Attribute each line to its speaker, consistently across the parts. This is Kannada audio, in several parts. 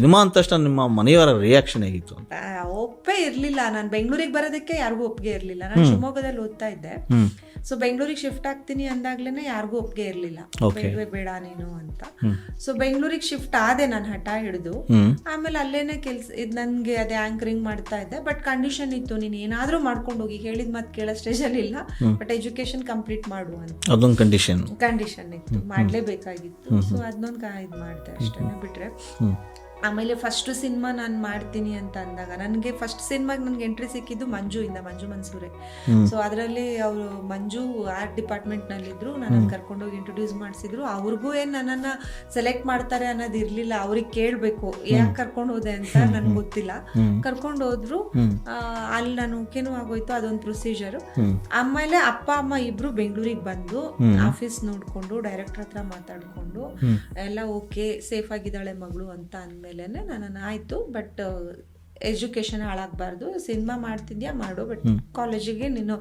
Speaker 1: ಸಿನಿಮಾ ಅಂದ ತಕ್ಷಣ ನಿಮ್ಮ ಮನೆಯವರ ರಿಯಾಕ್ಷನ್ ಹೇಗಿತ್ತು ಅಂತ?
Speaker 2: ಒಪ್ಪೇ ಇರ್ಲಿಲ್ಲ. ನಾನು ಬೆಂಗಳೂರಿಗೆ ಬರೋದಕ್ಕೆ ಯಾರಿಗೂ ಒಪ್ಪಿಗೆ ಇರ್ಲಿಲ್ಲ. ನಾನು ಶಿವಮೊಗ್ಗದಲ್ಲಿ ಓದ್ತಾ ಇದ್ದೆ. ಸೊ ಬೆಂಗಳೂರಿಗೆ ಶಿಫ್ಟ್ ಆಗ್ತೀನಿ ಅಂದಾಗ್ಲೇನೆ ಯಾರಿಗೂ ಒಪ್ಪಿಗೆ ಇರ್ಲಿಲ್ಲ. ಬೇಡವೇ ಬೇಡ ನೀನು ಅಂತ. ಸೊ ಬೆಂಗಳೂರಿಗೆ ಶಿಫ್ಟ್ ಆದೆ ನಾನು ಹಠ ಹಿಡಿದು. ಆಮೇಲೆ ಅಲ್ಲೇನೆ ಕೆಲ್ಸ ಇದು ನನಗೆ ಅದೇ ಆಂಕರಿಂಗ್ ಮಾಡ್ತಾ ಇದ್ದೆ. ಬಟ್ ಕಂಡೀಷನ್ ಇತ್ತು ನೀನು ಏನಾದರೂ ಮಾಡ್ಕೊಂಡು ಹೋಗಿ. ಹೇಳಿದ ಮತ್ತೆ ಕೇಳೋ ಸ್ಟೇಜಲ್ಲಿ ಇಲ್ಲ. ಬಟ್ ಎಜುಕೇಶನ್ ಕಂಪ್ಲೀಟ್ ಮಾಡು ಅಂತ.
Speaker 1: ಅದೊಂದು ಕಂಡೀಷನ್
Speaker 2: ಕಂಡೀಷನ್ ಇತ್ತು. ಮಾಡ್ಲೇಬೇಕಾಗಿತ್ತು. ಸೊ ಅದನ್ನೊಂದು ಇದು ಮಾಡಿದೆ ಅಷ್ಟೇ ಬಿಟ್ರೆ. ಆಮೇಲೆ ಫಸ್ಟ್ ಸಿನಿಮಾ ನಾನು ಮಾಡ್ತೀನಿ ಅಂತ ಅಂದಾಗ ನನಗೆ ಫಸ್ಟ್ ಸಿನಿಮಾಗೆ ನನಗೆ ಎಂಟ್ರಿ ಸಿಕ್ಕಿದ್ದು ಮಂಜು ಇಂದ ಮಂಜು ಮನ್ಸೂರೆ. ಸೊ ಅದರಲ್ಲಿ ಅವರು ಮಂಜು ಆರ್ಟ್ ಡಿಪಾರ್ಟ್ಮೆಂಟ್ನಲ್ಲಿದ್ದರು ನನ್ನ ಕರ್ಕೊಂಡೋಗಿ ಇಂಟ್ರೊಡ್ಯೂಸ್ ಮಾಡಿಸಿದ್ರು. ಅವ್ರಿಗೂ ಏನು ನನ್ನನ್ನು ಸೆಲೆಕ್ಟ್ ಮಾಡ್ತಾರೆ ಅನ್ನೋದು ಇರಲಿಲ್ಲ ಅವ್ರಿಗೆ ಕೇಳಬೇಕು ಯಾಕೆ ಕರ್ಕೊಂಡು ಹೋದೆ ಅಂತ ನನಗೆ ಗೊತ್ತಿಲ್ಲ. ಕರ್ಕೊಂಡು ಹೋದ್ರು ಆ, ಅಲ್ಲಿ ನಾನು ಓಕೆನೂ ಆಗೋಯ್ತು ಅದೊಂದು ಪ್ರೊಸೀಜರು ಆಮೇಲೆ ಅಪ್ಪ ಅಮ್ಮ ಇಬ್ರು ಬೆಂಗಳೂರಿಗೆ ಬಂದು ಆಫೀಸ್ ನೋಡ್ಕೊಂಡು ಡೈರೆಕ್ಟರ್ ಹತ್ರ ಮಾತಾಡ್ಕೊಂಡು ಎಲ್ಲ ಓಕೆ ಸೇಫ್ ಆಗಿದ್ದಾಳೆ ಮಗಳು ಅಂತ ಅಂದ್ಮೇಲೆ ನಾನು ಆಯ್ತು ಬಟ್ ಎಜುಕೇಶನ್ ಹಾಳಾಗಬಾರ್ದು. ಸಿನಿಮಾ ಮಾಡ್ತಿದ್ಯಾ? ಮಾಡು ಬಟ್ ಕಾಲೇಜಿಗೆ ನೀನು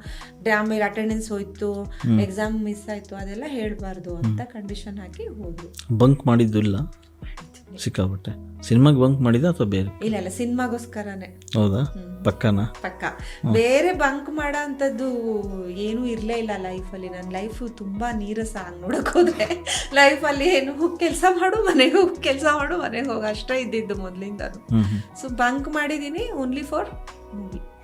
Speaker 2: ಆಮೇಲೆ ಅಟೆಂಡೆನ್ಸ್ ಹೋಯ್ತು ಎಕ್ಸಾಮ್ ಮಿಸ್ ಆಯ್ತು ಅದೆಲ್ಲ ಹೇಳ್ಬಾರ್ದು ಅಂತ ಕಂಡೀಷನ್ ಹಾಕಿ ಹೋದ್ರು.
Speaker 1: ಬಂಕ್ ಮಾಡಿದ್ದು ಇಲ್ಲ ಸಿಕ್ಕಾಬಿಟ್ಟೆ ಸಿನಿಮಾಗೆ ಬಂಕ್ ಮಾಡಿದ ಅಥವಾ ಬೇರೆ?
Speaker 2: ಇಲ್ಲ ಇಲ್ಲ ಸಿನಿಮಾಗೋಸ್ಕರನೇ.
Speaker 1: ಹೌದಾ? ಪಕ್ಕನಾ?
Speaker 2: ಪಕ್ಕ. ಬೇರೆ ಬಂಕ್ ಮಾಡೋ ಅಂಥದ್ದು ಏನೂ ಇರಲೇ ಇಲ್ಲ ಲೈಫಲ್ಲಿ ನನ್ನ ಲೈಫ್ ತುಂಬಾ ನೀರಸ ಹಂಗೆ ನೋಡಕ್ ಹೋದ್ರೆ. ಲೈಫಲ್ಲಿ ಏನು ಕೆಲಸ ಮಾಡು ಮನೆಗೆ ಹೋಗಿ ಕೆಲಸ ಮಾಡು ಮನೆಗೆ ಹೋಗ. ಅಷ್ಟೇ ಇದ್ದಿದ್ದು ಮೊದ್ಲಿಂದ ಸೊ ಬಂಕ್ ಮಾಡಿದೀನಿ ಓನ್ಲಿ ಫಾರ್ ಮೂವಿ